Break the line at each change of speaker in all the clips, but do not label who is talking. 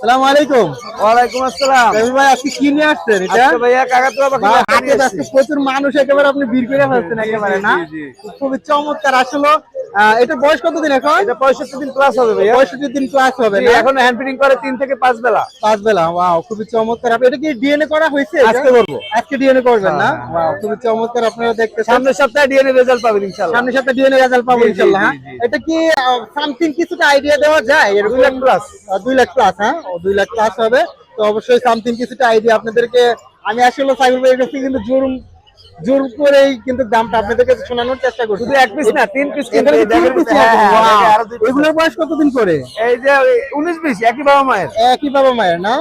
সালাম আলাইকুম।
ওয়ালাইকুম আসসালাম।
রবি ভাই আপনি কি নিয়ে আসছেন এটা?
আজকে ভাইয়া কাকাতুয়া পাখি
প্রচুর মানুষ একেবারে আপনি ভিড় করে ফেলছেন একেবারে না? খুবই চমৎকার। আসলে এটা বয়স কতদিন এখন?
এটা পঁয়ষট্টি দিন ক্লাস হবে ভাইয়া।
পঁয়ষট্টি দিন ক্লাস হবে
এখন হ্যান্ড ফিটিং করে থেকে পাঁচ বেলা।
পাঁচ বেলা ওয়াও খুবই চমৎকার। আপনি এটা কি ডিএনএ করা হয়েছে
আজকে করব।
আজকে ডিএনএ করবেন না?
হ্যাঁ,
ওয়াও খুবই চমৎকার আপনারা দেখতেছেন।
সামনের সপ্তাহে ডিএনএ রেজাল্ট পাবেন ইনশাআল্লাহ।
সামনের সাথে ডিএনএ রেজাল্ট পাবো
জি, জি,
ইনশাআল্লাহ হ্যাঁ? এটা কি সামথিং কিছুটা আইডিয়া দেওয়া যায়? এরকম
দুই লাখ
লাখ প্লাস হ্যাঁ দুই লাখ প্লাস হবে। তো অবশ্যই সামথিং কিছুটা আইডিয়া আপনাদেরকে আমি আসলে সাইকেল ভাইয়ের কাছে কিন্তু জোর জোর করেই কিন্তু দামটা আপনাদেরকে শোনানোর চেষ্টা করছি।
শুধু এক পিস না তিন পিস হ্যাঁ? হ্যাঁ,
এগুলোর বয়স কতদিন করে
এই যে উনিশ বিশ একই বাবা মায়ের।
একই বাবা মায়ের না?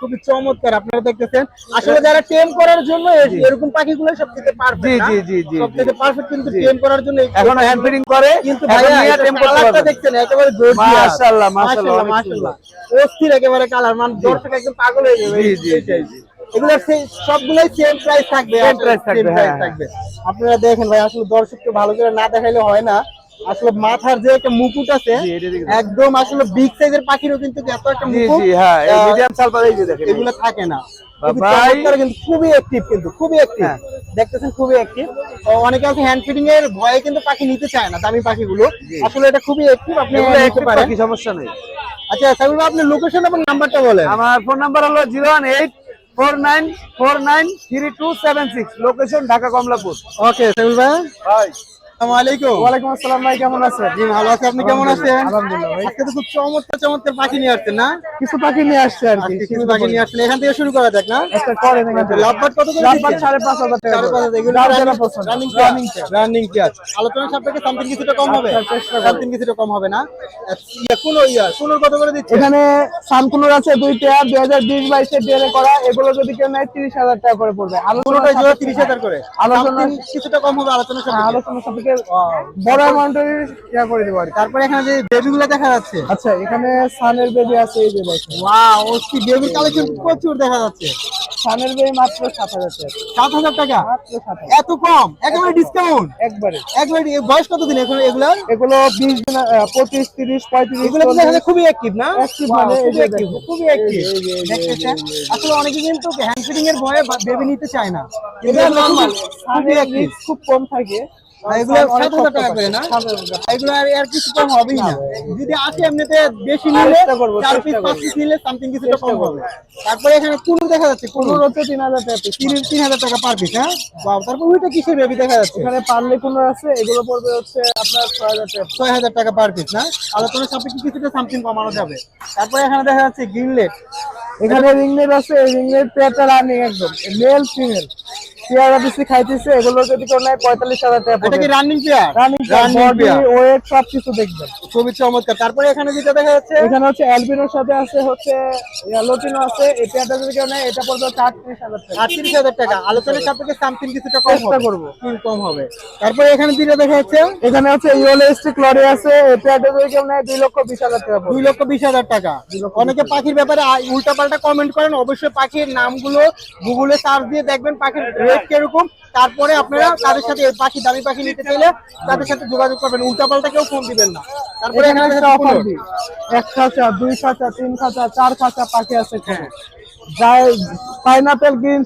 খুবই চমৎকার আপনারা দেখতেছেন। আসলে যারা টেম করার জন্য এরকম পাখিগুলো সবথেকে
জি
পারফেক্ট
জি জি জি
সবথেকে পারফেক্ট কিন্তু
জি।
টেম করার জন্য
এখন হ্যান্ড ফিটিং করে
কিন্তু ভাইয়া
নিয়ে
এটা
টেম্পো
কালারটা দেখছেন একেবারে gorgeous।
মাশাআল্লাহ, মাশাআল্লাহ,
মাশাআল্লাহ অস্থির একেবারে কালার মানে দর্শক একদম পাগল হয়ে যাবে।
জি, জি,
এইটাই। এগুলোর সেই- সবগুলোই সেম প্রাইস থাকবে।
থাকবে,
same
হ্যাঁ,
price থাকবে। আপনারা দেখেন ভাই আসলে দর্শককে ভালো করে না দেখাইলে হয় না। আসলে মাথার যে একটা মুকুট আছে একদম আসলে বিগ সাইজের পাখিরও কিন্তু এত একটা মুকুট
জি হ্যাঁ এই মিডিয়াম সালফার এই যে দেখেন।
এগুলো থাকে না। কিন্তু খুবই অ্যাক্টিভ কিন্তু খুবই অ্যাক্টিভ
হ্যাঁ।
দেখতেছেন খুবই অ্যাক্টিভ অনেকে আছে হ্যান্ড ফিডিং এর ভয়ে কিন্তু পাখি নিতে চায় না দামি পাখিগুলো। আসলে এটা খুবই অ্যাক্টিভ আপনি
এগুলো
নিতে পারেন।
সমস্যা নেই।
আচ্ছা আপনি লোকেশন এবং নাম্বারটা বলেন।
আমার ফোন নাম্বার হলো zero one eight four nine four nine three two seven six location Dhaka Kamalapur
okay ভাই পাখি নিয়ে আসছেন না?
কিছু পাখি নিয়ে আসছে আর কি
কিছু পাখি নিয়ে আসছেন। এখান থেকে শুরু করা যাক না। লাভবাট কত?
সাড়ে পাঁচ হাজার
পেঁয়াজ। আলোচনা সাপেক্ষে something কিছুটা কম হবে।
আচ্ছা, চেষ্টা করব।
something কিছুটা কম হবে না? কোন কোন কত করে দিচ্ছে
এখানে সানকুলোর আছে দুই পেয়ার দুই হাজার বিশ বাইশে ডিএনএ করা এগুলো যদি কেউ নেয় তিরিশ হাজার টাকা করে পড়বে।
কোনটাই তিরিশ হাজার করে।
আলোচনা
কিছুটা কম হবে আলোচনা
আলোচনা সাপেক্ষে বড় অ্যামাউন্টের ইয়া করে দেবো আর
তারপরে এখানে যে বেবিগুলো দেখা যাচ্ছে।
আচ্ছা এখানে সানের বেবি আছে এই যে দেখেন।
ওয়াও ওসি বেবির কালেকশন প্রচুর দেখা যাচ্ছে।
সানের বেবি মাত্র সাত হাজার টাকা।
সাত হাজার টাকা?
মাত্র সাত হাজার
এত কম? একেবারে ডিসকাউন্ট
একবারে।
একবারে বয়স কতদিন এখন এগুলো
এগুলো বিশ দিন আহ, পঁচিশ তিরিশ পঁয়ত্রিশ
এগুলো কিন্তু এখানে খুবই অ্যাক্টিভ না? Wow,
মানে
খুবই অ্যাক্টিভ। খুবই অ্যাক্টিভ দেখতেছেন আসলে অনেকে কিন্তু হ্যান্ড এর ভয়ে বেবি নিতে চায় না।
এটা নর্মাল
অ্যাক্টিভ
খুব কম থাকে।
এগুলো সাত হাজার টাকা করে না?
থাকে। সাত হাজার টাকা।
এগুলো আর আর কিছু কম হবেই না। যদি আসে এমনিতে বেশি নিলে চার পিস পাঁচ পিস নিলে সামথিং কিছুটা
চেষ্টা
কম হবে তারপরে এখানে দেখা যাচ্ছে
হচ্ছে তিন হাজার টাকা
তিন তিন হাজার টাকা পার পিস হ্যাঁ? তারপর ওইটা কিসের বেবি দেখা যাচ্ছে?
এখানে পার্লে আছে এগুলো পড়বে হচ্ছে আপনার ছয় হাজার টাকা।
ছয় হাজার টাকা পার পিস না? সাপেক্ষে কিছুটা সামথিং কমানো যাবে। তারপরে এখানে দেখা যাচ্ছে গ্রিনলেট
এখানে আছে এই রিংনেট পেয়ারটা রানিং একদম মেল ফিমেল পেয়ারা খাইতেছে এগুলো যদি কেউ নেয় পঁয়তাল্লিশ হাজার টাকা
এটা কি রানিং পেয়ার?
রানিং ওয়েট সব কিছু দেখবেন।
খুবই চমৎকার। তারপরে এখানে যেটা দেখা যাচ্ছে?
এখানে হচ্ছে অ্যালবিনোর সাথে আছে হচ্ছে লোটিনো আছে। এই পেয়ারটা যদি কেউ নেয় এটা পড়বে আটত্রিশ হাজার টাকা।
আটত্রিশ হাজার টাকা। আলোচনার সাপেক্ষে সামথিং কিছুটা কম
করব।
কম হবে। তারপরে এখানে যেটা দেখা যাচ্ছে?
এখানে হচ্ছে ইওলো স্টিক লরি আছে। এই পেয়ারটা যদি কেউ নেয় দুই লক্ষ বিশ হাজার টাকা
দুই লক্ষ বিশ হাজার টাকা। অনেকে পাখির ব্যাপারে উল্টা পাল্টা কমেন্ট করেন। অবশ্যই পাখির নামগুলো গুগলে সার্চ দিয়ে দেখবেন পাখির রেট কীরকম? তারপরে আপনারা তাদের সাথে এই পাখি দামি পাখি নিতে চাইলে তাদের সাথে যোগাযোগ করবেন। উল্টাপাল্টা কেউ ফোন দিবেন না। তারপরে
এক খাঁচা দুই খাঁচা তিন খাঁচা চার খাঁচা পাখি আছে যাই পাইনাপেল গ্রিন